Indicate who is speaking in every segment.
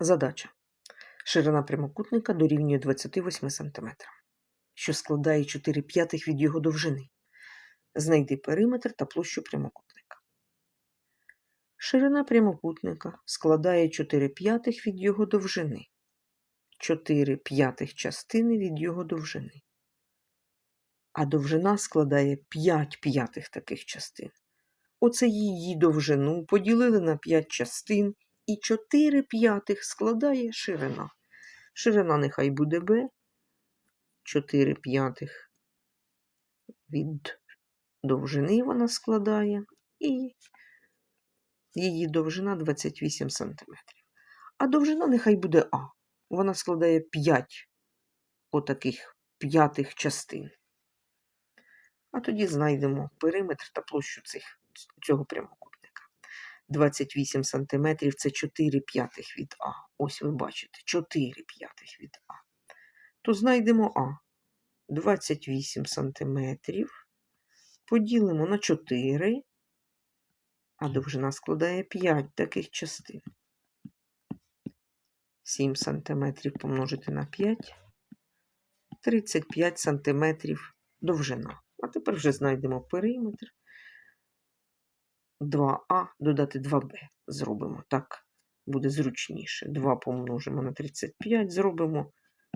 Speaker 1: Задача. Ширина прямокутника дорівнює 28 см, що складає 4 п'ятих від його довжини. Знайди периметр та площу прямокутника. Ширина прямокутника складає 4 п'ятих від його довжини. 4 п'ятих частини від його довжини. А довжина складає 5 п'ятих таких частин. Оце її довжину поділили на 5 частин, і 4 п'ятих складає ширина. Ширина нехай буде b, 4 п'ятих від довжини вона складає, і її довжина 28 см. А довжина нехай буде А. Вона складає 5 отаких п'ятих частин. А тоді знайдемо периметр та площу цих, цього прямокутника. 28 см це 4 п'ятих від А. Ось ви бачите, 4 п'ятих від А. То знайдемо А. 28 см поділимо на 4, а довжина складає 5 таких частин. 7 см помножити на 5, 35 см довжина. А тепер вже знайдемо периметр. 2а додати 2b зробимо. Так буде зручніше. 2 помножимо на 35, зробимо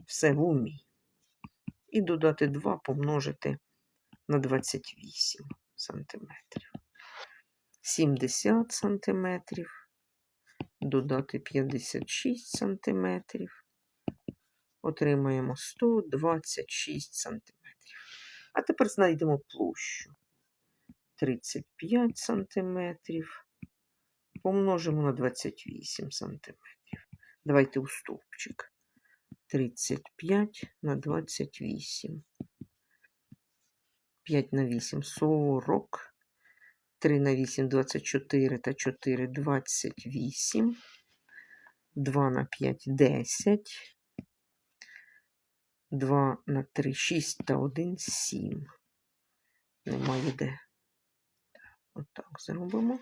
Speaker 1: все в умі. І додати 2 помножити на 28 сантиметрів. 70 сантиметрів. Додати 56 сантиметрів. Отримаємо 126 сантиметрів. А тепер знайдемо площу. 35 сантиметрів. Помножимо на 28 сантиметрів. Давайте у стовпчик. 35 на 28. 5 на 8 40. 3 на 8 24 та 4 28. 2 на 5 10. 2 на 3 6 та 1 7. Немає де. Отак зробимо.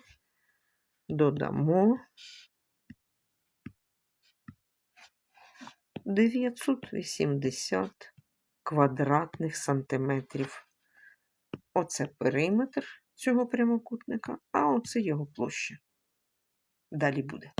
Speaker 1: Додамо 980 квадратних сантиметрів. Оце периметр цього прямокутника, а оце його площа. Далі буде.